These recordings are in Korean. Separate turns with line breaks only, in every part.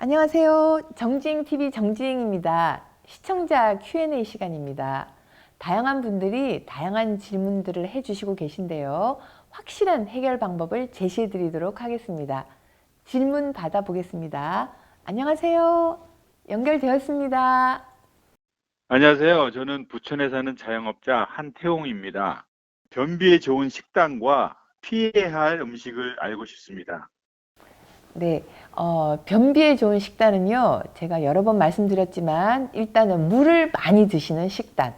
안녕하세요. 정지행TV 정지행입니다. 시청자 Q&A 시간입니다. 다양한 분들이 다양한 질문들을 해주시고 계신데요. 확실한 해결 방법을 제시해 드리도록 하겠습니다. 질문 받아보겠습니다. 안녕하세요. 연결되었습니다.
안녕하세요. 저는 부천에 사는 자영업자 한태홍입니다. 변비에 좋은 식단과 피해야 할 음식을 알고 싶습니다.
네, 어, 변비에 좋은 식단은요, 제가 여러 번 말씀드렸지만, 일단은 물을 많이 드시는 식단.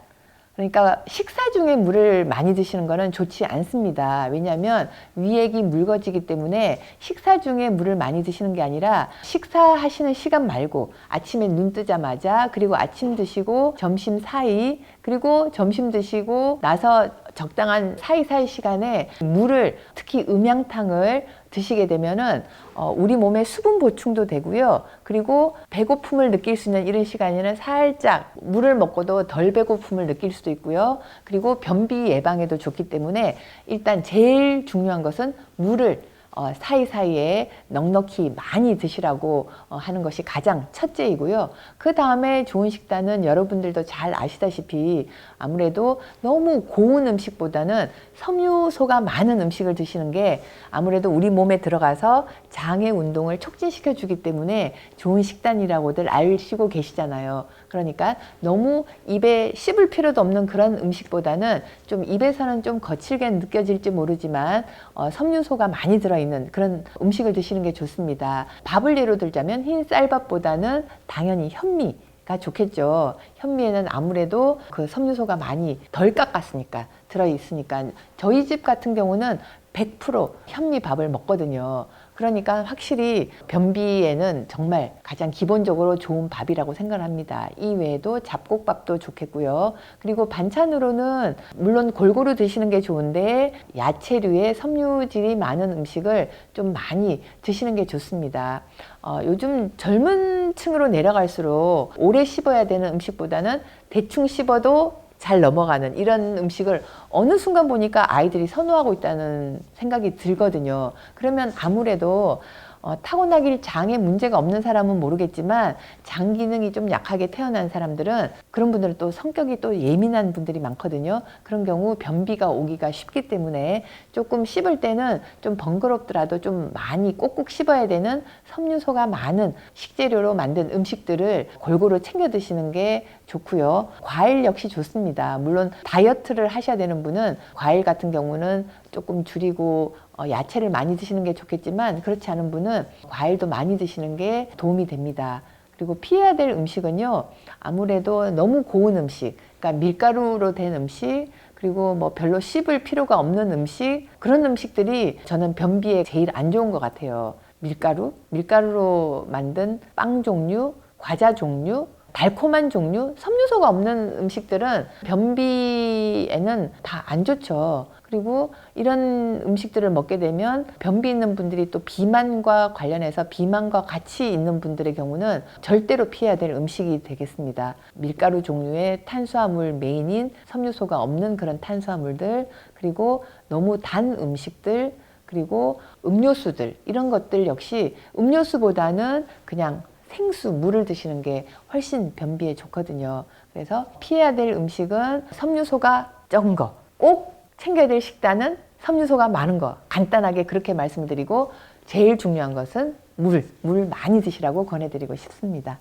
그러니까 식사 중에 물을 많이 드시는 거는 좋지 않습니다. 왜냐하면 위액이 묽어지기 때문에 식사 중에 물을 많이 드시는 게 아니라 식사하시는 시간 말고 아침에 눈 뜨자마자 그리고 아침 드시고 점심 사이 그리고 점심 드시고 나서 적당한 사이사이 시간에 물을 특히 음양탕을 드시게 되면은 어, 우리 몸에 수분 보충도 되고요. 그리고 배고픔을 느낄 수 있는 이런 시간에는 살짝 물을 먹고도 덜 배고픔을 느낄 수도 있고요. 그리고 변비 예방에도 좋기 때문에 일단 제일 중요한 것은 물을 어, 사이사이에 넉넉히 많이 드시라고 어, 하는 것이 가장 첫째이고요. 그 다음에 좋은 식단은 여러분들도 잘 아시다시피 아무래도 너무 고운 음식보다는 섬유소가 많은 음식을 드시는 게 아무래도 우리 몸에 들어가서 장의 운동을 촉진시켜 주기 때문에 좋은 식단이라고들 알시고 계시잖아요. 그러니까 너무 입에 씹을 필요도 없는 그런 음식보다는 좀 입에서는 좀 거칠게 느껴질지 모르지만 어, 섬유소가 많이 들어있는 그런 음식을 드시는 게 좋습니다. 밥을 예로 들자면 흰 쌀밥보다는 당연히 현미 가 좋겠죠. 현미에는 아무래도 그 섬유소가 많이 덜 깎았으니까 들어 있으니까 저희 집 같은 경우는 100% 현미밥을 먹거든요. 그러니까 확실히 변비에는 정말 가장 기본적으로 좋은 밥이라고 생각을 합니다. 이 외에도 잡곡밥도 좋겠고요. 그리고 반찬으로는 물론 골고루 드시는 게 좋은데 야채류에 섬유질이 많은 음식을 좀 많이 드시는 게 좋습니다. 어, 요즘 젊은 층으로 내려갈수록 오래 씹어야 되는 음식보다는 대충 씹어도 잘 넘어가는 이런 음식을 어느 순간 보니까 아이들이 선호하고 있다는 생각이 들거든요. 그러면 아무래도 어, 타고나길 장에 문제가 없는 사람은 모르겠지만 장 기능이 좀 약하게 태어난 사람들은 그런 분들은 또 성격이 또 예민한 분들이 많거든요. 그런 경우 변비가 오기가 쉽기 때문에 조금 씹을 때는 좀 번거롭더라도 좀 많이 꼭꼭 씹어야 되는 섬유소가 많은 식재료로 만든 음식들을 골고루 챙겨 드시는 게 좋고요. 과일 역시 좋습니다. 물론 다이어트를 하셔야 되는 분은 과일 같은 경우는 조금 줄이고 어, 야채를 많이 드시는 게 좋겠지만 그렇지 않은 분은 과일도 많이 드시는 게 도움이 됩니다. 그리고 피해야 될 음식은요. 아무래도 너무 고운 음식, 그러니까 밀가루로 된 음식, 그리고 뭐 별로 씹을 필요가 없는 음식, 그런 음식들이 저는 변비에 제일 안 좋은 것 같아요. 밀가루, 밀가루로 만든 빵 종류, 과자 종류, 달콤한 종류, 섬유소가 없는 음식들은 변비에는 다 안 좋죠. 그리고 이런 음식들을 먹게 되면 변비 있는 분들이 또 비만과 관련해서 비만과 같이 있는 분들의 경우는 절대로 피해야 될 음식이 되겠습니다. 밀가루 종류의 탄수화물 메인인 섬유소가 없는 그런 탄수화물들, 그리고 너무 단 음식들, 그리고 음료수들, 이런 것들 역시 음료수보다는 그냥 생수, 물을 드시는 게 훨씬 변비에 좋거든요. 그래서 피해야 될 음식은 섬유소가 적은 거. 꼭 챙겨야 될 식단은 섬유소가 많은 거. 간단하게 그렇게 말씀드리고 제일 중요한 것은 물, 물 많이 드시라고 권해드리고 싶습니다.